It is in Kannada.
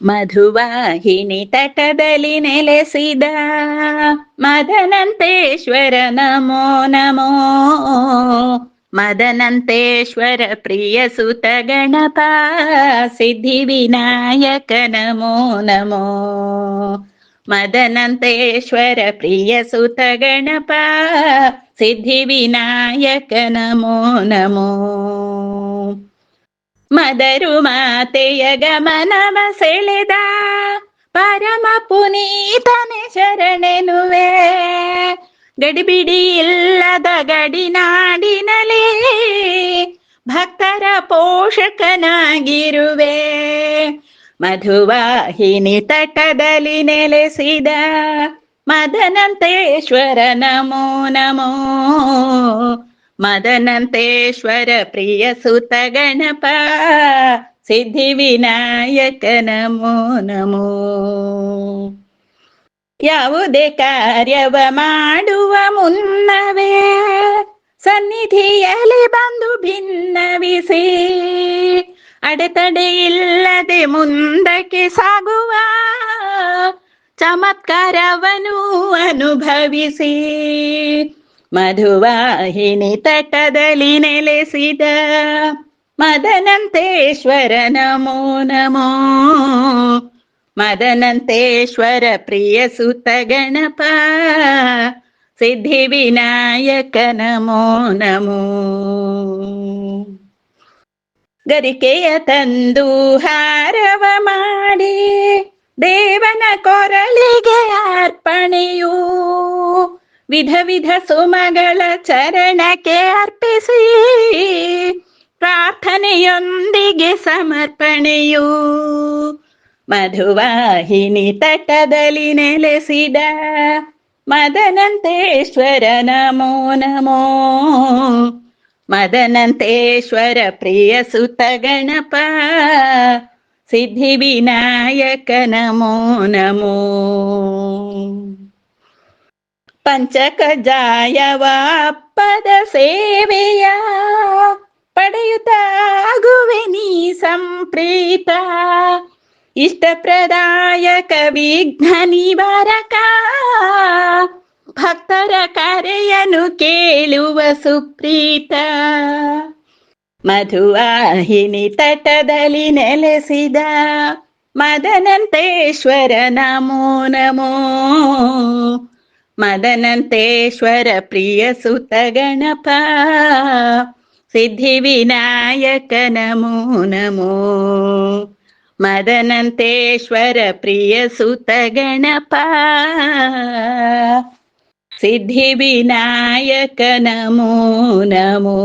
ಮಧುವಾಹಿನಿ ತಟದಲ್ಲಿ ನೆಲೆಸಿದ ಮದನಂತೇಶ್ವರ ನಮೋ ನಮೋ ಮದನಂತೇಶ್ವರ ಪ್ರಿಯ ಸುತ ಗಣಪ ಸಿದ್ಧಿ ವಿನಾಯಕ ನಮೋ ನಮೋ ಮದನಂತೇಶ್ವರ ಪ್ರಿಯ ಸುತ ಗಣಪ ಸಿದ್ಧಿ ವಿನಾಯಕ ನಮೋ ನಮೋ ಮದರು ಮಾತೆಯ ಗಮನವ ಸೆಳೆದ ಪರಮ ಪುನೀತನೆ ಶರಣೆನುವೆ. ಗಡಿಬಿಡಿ ಇಲ್ಲದ ಗಡಿನಾಡಿನಲೇ ಭಕ್ತರ ಪೋಷಕನಾಗಿರುವೆ. ಮಧುವಾಹಿನಿ ತಟದಲ್ಲಿ ನೆಲೆಸಿದ ಮದನಂತೇಶ್ವರ ನಮೋ ನಮೋ. ಮದನಂತೇಶ್ವರ ಪ್ರಿಯ ಸುತ ಗಣಪ, ಸಿದ್ಧಿ ವಿನಾಯಕ ನಮೋ ನಮೋ. ಯಾವುದೇ ಕಾರ್ಯವ ಮಾಡುವ ಮುನ್ನವೇ, ಸನ್ನಿಧಿಯಲ್ಲಿ ಬಂದು ಭಿನ್ನವಿಸಿ, ಅಡೆತಡೆ ಇಲ್ಲದೆ ಮುಂದಕ್ಕೆ ಸಾಗುವ ಚಮತ್ಕಾರವನು ಅನುಭವಿಸಿ. ಮಧುವಾಹಿನಿ ತಟದಲ್ಲಿ ನೆಲೆಸಿದ ಮದನಂತೇಶ್ವರ ನಮೋ ನಮೋ. ಮದನಂತೇಶ್ವರ ಪ್ರಿಯ ಸುತ ಗಣಪ, ಸಿದ್ಧಿ ವಿನಾಯಕ ನಮೋ ನಮೋ. ಗರಿಕೆಯ ತಂದು ಹಾರವ ಮಾಡಿ, ದೇವನ ಕೊರಳಿಗೆ ವಿಧ ವಿಧ ಸುಮಗಳ ಚರಣಕ್ಕೆ ಅರ್ಪಿಸಿ. ಪ್ರಾರ್ಥನೆಯೊಂದಿಗೆ ಸಮರ್ಪಣೆಯು. ಮಧುವಾಹಿನಿ ತಟದಲ್ಲಿ ನೆಲೆಸಿದ ಮದನಂತೇಶ್ವರ ನಮೋ ನಮೋ. ಮದನಂತೇಶ್ವರ ಪ್ರಿಯ ಸುತ ಗಣಪ. ಸಿದ್ಧಿ ವಿನಾಯಕ ನಮೋ ನಮೋ. ಪಂಚಕಜಾಯವ ಪದ ಸೇವೆಯ ಪಡೆಯುತ್ತಾಗುವೆ ನೀ ಸಂಪ್ರೀತ. ಇಷ್ಟಪ್ರದಾಯಕ ವಿಘ್ನ ನಿವಾರಕ. ಭಕ್ತರ ಕರೆಯನ್ನು ಕೇಳುವ ಸುಪ್ರೀತ. ಮಧುವಾಹಿನಿ ತಟದಲ್ಲಿ ನೆಲೆಸಿದ ಮದನಂತೇಶ್ವರ ನಮೋ ನಮೋ. ಮದನಂತೇಶ್ವರ ಪ್ರಿಯ ಸುತ ಗಣಪ. ಸಿದ್ಧಿ ವಿನಾಯಕ ನಮೋ ನಮೋ ಮದನಂತೇಶ್ವರ ಪ್ರಿಯ ಸುತ ಗಣಪ. ಸಿದ್ಧಿ ವಿನಾಯಕ ನಮೋ ನಮೋ